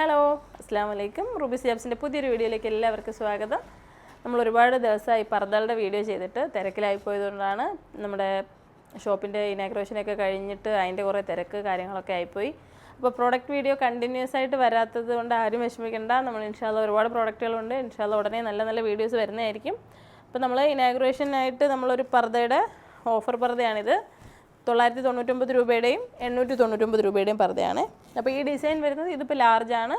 Hello അസ്സാം വലൈക്കും Ruby സിയാബ്സിന്റെ പുതിയൊരു വീഡിയോയിലേക്ക് എല്ലാവർക്കും സ്വാഗതം. നമ്മൾ ഒരുപാട് ദിവസമായി പർദ്ദകളുടെ വീഡിയോ ചെയ്തിട്ട് തിരക്കിലായി പോയതുകൊണ്ടാണ് നമ്മുടെ ഷോപ്പിന്റെ ഇനാഗ്രേഷനൊക്കെ കഴിഞ്ഞിട്ട് അതിന്റെ കുറേ തിരക്ക് കാര്യങ്ങളൊക്കെ ആയിപ്പോയി. അപ്പോൾ പ്രോഡക്റ്റ് വീഡിയോ കണ്ടിന്യൂസ് ആയിട്ട് വരാത്തത് കൊണ്ട് ആരും വിഷമിക്കേണ്ട. നമ്മൾ ഇൻഷാല്ല ഒരുപാട് പ്രോഡക്റ്റുകളുണ്ട് ഇൻഷാല്ല ഉടനെ നല്ല നല്ല വീഡിയോസ് വരുന്നതായിരിക്കും. അപ്പോൾ നമ്മൾ ഇനാഗ്രേഷനായിട്ട് നമ്മളൊരു പർദ്ദയുടെ ഓഫർ പർദ്ദയാണിത്. തൊള്ളായിരത്തി തൊണ്ണൂറ്റൊമ്പത് രൂപയുടെയും എണ്ണൂറ്റി തൊണ്ണൂറ്റൊമ്പത് രൂപയുടെയും പർദ്ദയാണ് അപ്പോൾ ഈ ഡിസൈൻ വരുന്നത് ഇതിപ്പോൾ ലാർജാണ്.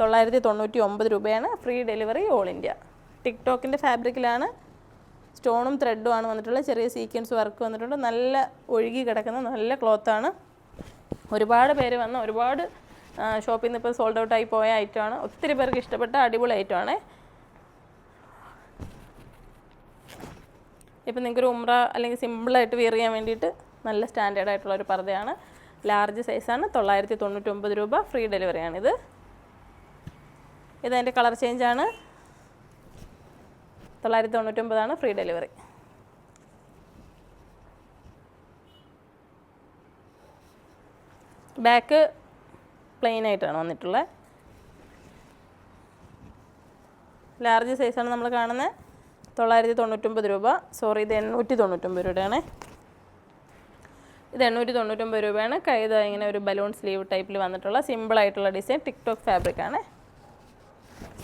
തൊള്ളായിരത്തി തൊണ്ണൂറ്റി ഒമ്പത് രൂപയാണ്. Free delivery all India. ടിക്ടോക്കിന്റെ ഫാബ്രിക്കിലാണ് സ്റ്റോണും ത്രെഡും ആണ് വന്നിട്ടുള്ളത്. ചെറിയ സീക്വൻസ് വർക്ക് വന്നിട്ടുണ്ട്. നല്ല ഒഴുകി കിടക്കുന്ന നല്ല ക്ലോത്താണ് ഒരുപാട് പേര് വന്ന് ഒരുപാട് ഷോപ്പിൽ നിന്ന് ഇപ്പോൾ സോൾഡ് ഔട്ടായി പോയ ഐറ്റമാണ് ഒത്തിരി പേർക്ക് ഇഷ്ടപ്പെട്ട അടിപൊളി ഐറ്റമാണ് ഇപ്പം നിങ്ങൾക്കൊരു ഉമ്ര അല്ലെങ്കിൽ സിമ്പിളായിട്ട് വിയർ ചെയ്യാൻ വേണ്ടിയിട്ട് നല്ല സ്റ്റാൻഡേർഡ് ആയിട്ടുള്ള ഒരു പർദ്ദയാണ്. ലാർജ് സൈസാണ്. തൊള്ളായിരത്തി തൊണ്ണൂറ്റൊമ്പത് രൂപ ഫ്രീ ഡെലിവറിയാണിത് ഇതതിന്റെ കളർ ചേഞ്ചാണ്. തൊള്ളായിരത്തി തൊണ്ണൂറ്റൊമ്പതാണ് ഫ്രീ ഡെലിവറി. ബാക്ക് പ്ലെയിൻ ആയിട്ടാണ് വന്നിട്ടുള്ളത്. ലാർജ് സൈസാണ് നമ്മൾ കാണുന്നത്. തൊള്ളായിരത്തി തൊണ്ണൂറ്റൊമ്പത് രൂപ. സോറി ഇത് എണ്ണൂറ്റി തൊണ്ണൂറ്റൊമ്പത് രൂപയാണ് ഇത് എണ്ണൂറ്റി തൊണ്ണൂറ്റൊമ്പത് രൂപയാണ്. കൈത ഇങ്ങനെ ഒരു ബലൂൺ സ്ലീവ് ടൈപ്പിൽ വന്നിട്ടുള്ള സിമ്പിൾ ആയിട്ടുള്ള ഡിസൈൻ ടിക്ടോക്ക് ഫാബ്രിക് ആണ്.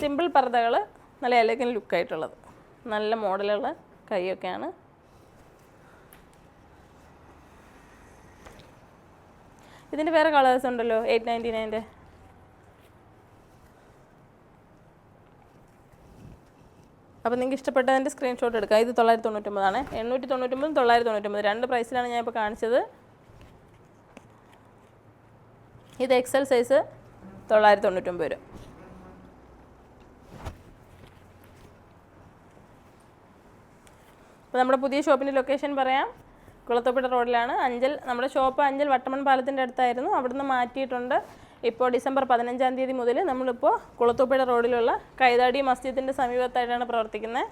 സിമ്പിൾ പർദ്ദകൾ നല്ല എലഗൻ ലുക്കായിട്ടുള്ളത് നല്ല മോഡലുള്ള കൈയൊക്കെയാണ്. ഇതിന്റെ വേറെ കളേഴ്സ് ഉണ്ടല്ലോ എയ്റ്റ് നയന്റി നയന്റെ അപ്പോൾ നിങ്ങൾക്ക് ഇഷ്ടപ്പെട്ടതിന്റെ സ്ക്രീൻഷോട്ട് എടുക്കാം. ഇത് തൊള്ളായിരത്തി തൊണ്ണൂറ്റൊമ്പതാണ് എണ്ണൂറ്റി തൊണ്ണൂറ്റൊമ്പതും തൊള്ളായിരത്തി തൊണ്ണൂറ്റൊമ്പത് രണ്ട് പ്രൈസിലാണ് ഞാൻ ഇപ്പോൾ കാണിച്ചത്. ഇത് എക്സൽ സൈസ് തൊള്ളായിരത്തി തൊണ്ണൂറ്റൊമ്പത് രൂപ. അപ്പോൾ നമ്മുടെ പുതിയ ഷോപ്പിന്റെ ലൊക്കേഷൻ പറയാം. കുളത്തപ്പുഴ റോഡിലാണ് അഞ്ചൽ നമ്മുടെ ഷോപ്പ് അഞ്ചൽ വട്ടമൺ പാലത്തിന്റെ അടുത്തായിരുന്നു. അവിടുന്ന് മാറ്റിയിട്ടുണ്ട്. ഇപ്പോൾ ഡിസംബർ പതിനഞ്ചാം തീയതി മുതൽ നമ്മളിപ്പോൾ കുളത്തൂപ്പുഴ റോഡിലുള്ള കൈതാടി മസ്ജിദിന്റെ സമീപത്തായിട്ടാണ് പ്രവർത്തിക്കുന്നത്.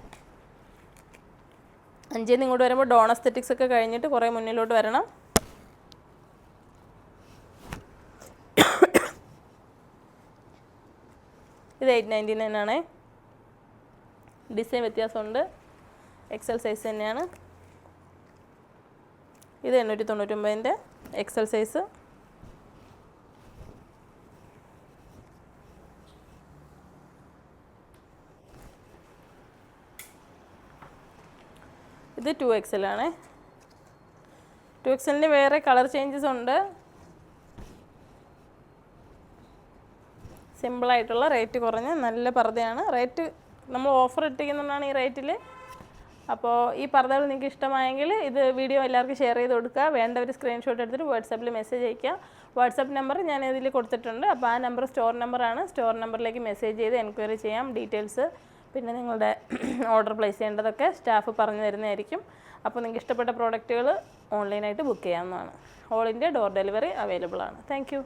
അഞ്ചിൽ നിന്ന് ഇങ്ങോട്ട് വരുമ്പോൾ ഡോണസ്തെറ്റിക്സ് ഒക്കെ കഴിഞ്ഞിട്ട് കുറേ മുന്നിലോട്ട് വരണം. ഇത് എയ്റ്റ് നയന്റി നയൻ ആണ്. ഡിസൈൻ വ്യത്യാസമുണ്ട്. എക്സൽ സൈസ് തന്നെയാണ്. ഇത് എണ്ണൂറ്റി തൊണ്ണൂറ്റൊമ്പതിന്റെ എക്സൽ സൈസ് ഇത് ടു എക്സൽ ആണ്. ടു എക്സലിന് വേറെ കളർ ചേഞ്ചസ് ഉണ്ട്. സിമ്പിളായിട്ടുള്ള റേറ്റ് കുറഞ്ഞ നല്ല പർദ്ദയാണ്. റേറ്റ് നമ്മൾ ഓഫർ ഇട്ടിരിക്കുന്നതാണ് ഈ റേറ്റിൽ അപ്പോൾ ഈ പർദ്ദകൾ നിങ്ങൾക്ക് ഇഷ്ടമായെങ്കിൽ ഇത് വീഡിയോ എല്ലാവർക്കും ഷെയർ ചെയ്ത് കൊടുക്കുക. വേണ്ടവർ സ്ക്രീൻഷോട്ട് എടുത്തിട്ട് വാട്സാപ്പിൽ മെസ്സേജ് അയയ്ക്കുക. വാട്സാപ്പ് നമ്പർ ഞാൻ ഇതിൽ കൊടുത്തിട്ടുണ്ട്. അപ്പോൾ ആ നമ്പർ സ്റ്റോർ നമ്പറാണ് സ്റ്റോർ നമ്പറിലേക്ക് മെസ്സേജ് ചെയ്ത് എൻക്വയറി ചെയ്യാം. ഡീറ്റെയിൽസ് പിന്നെ നിങ്ങളുടെ ഓർഡർ പ്ലേസ് ചെയ്യേണ്ടതൊക്കെ സ്റ്റാഫ് പറഞ്ഞു തരുന്നതായിരിക്കും. അപ്പോൾ നിങ്ങൾക്ക് ഇഷ്ടപ്പെട്ട പ്രോഡക്റ്റുകൾ ഓൺലൈനായിട്ട് ബുക്ക് ചെയ്യാവുന്നതാണ്. All India door delivery available ആണ്. താങ്ക്